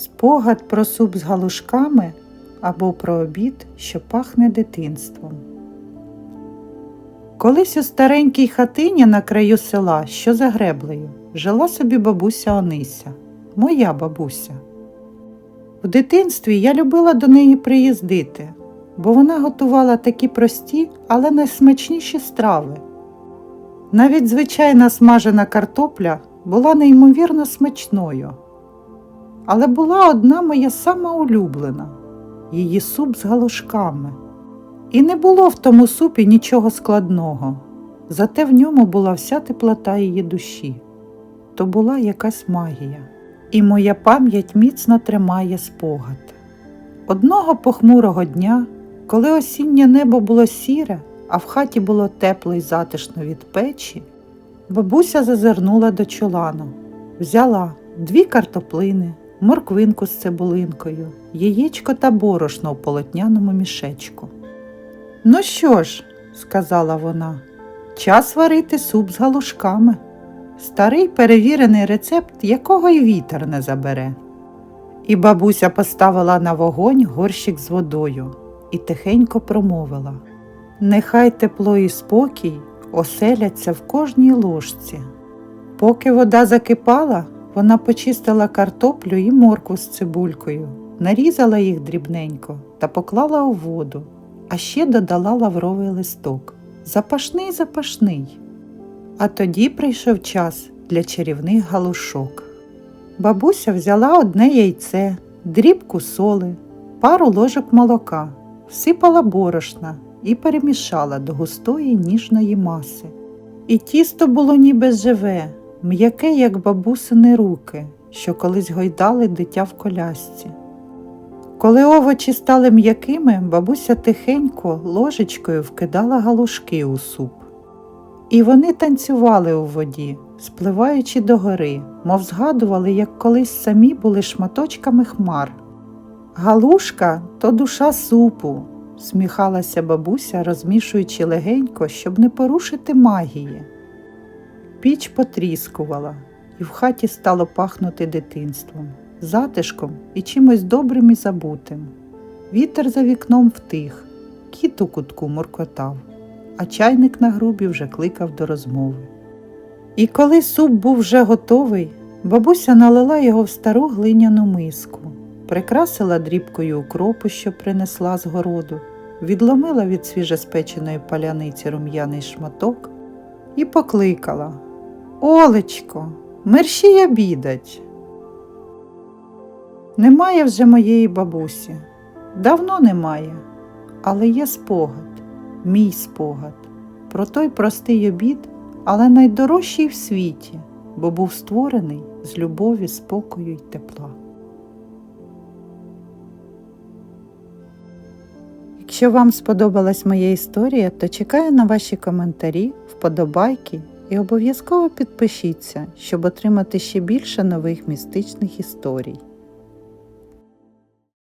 спогад про суп з галушками або про обід, що пахне дитинством. Колись у старенькій хатині на краю села, що за греблею, жила собі бабуся Онися, моя бабуся. В дитинстві я любила до неї приїздити, бо вона готувала такі прості, але найсмачніші страви. Навіть звичайна смажена картопля була неймовірно смачною. Але була одна моя сама улюблена її суп з галушками. І не було в тому супі нічого складного, зате в ньому була вся теплота її душі. То була якась магія, і моя пам'ять міцно тримає спогад. Одного похмурого дня, коли осіннє небо було сіре, а в хаті було тепло й затишно від печі, бабуся зазирнула до чолану, взяла дві картоплини, морквинку з цибулинкою, яєчко та борошно у полотняному мішечку. Ну що ж, сказала вона, час варити суп з галушками. Старий перевірений рецепт, якого й вітер не забере. І бабуся поставила на вогонь горщик з водою і тихенько промовила Нехай тепло і спокій оселяться в кожній ложці. Поки вода закипала, вона почистила картоплю і моркву з цибулькою, нарізала їх дрібненько та поклала у воду, а ще додала лавровий листок. Запашний запашний. А тоді прийшов час для чарівних галушок. Бабуся взяла одне яйце, дрібку соли, пару ложок молока, всипала борошна і перемішала до густої ніжної маси. І тісто було ніби живе, м'яке, як бабусини руки, що колись гойдали дитя в колясці. Коли овочі стали м'якими, бабуся тихенько ложечкою вкидала галушки у суп. І вони танцювали у воді, спливаючи догори, мов згадували, як колись самі були шматочками хмар. Галушка то душа супу, сміхалася бабуся, розмішуючи легенько, щоб не порушити магії. Піч потріскувала, і в хаті стало пахнути дитинством, затишком і чимось добрим і забутим. Вітер за вікном втих, кіт у кутку муркотав, а чайник на грубі вже кликав до розмови. І коли суп був вже готовий, бабуся налила його в стару глиняну миску, прикрасила дрібкою укропу, що принесла з городу, відломила від свіжеспеченої паляниці рум'яний шматок і покликала Олечко, мерщій обідать. Немає вже моєї бабусі. Давно немає, але є спогад, мій спогад, про той простий обід, але найдорожчий в світі, бо був створений з любові, спокою й тепла. Якщо вам сподобалась моя історія, то чекаю на ваші коментарі, вподобайки і обов'язково підпишіться, щоб отримати ще більше нових містичних історій.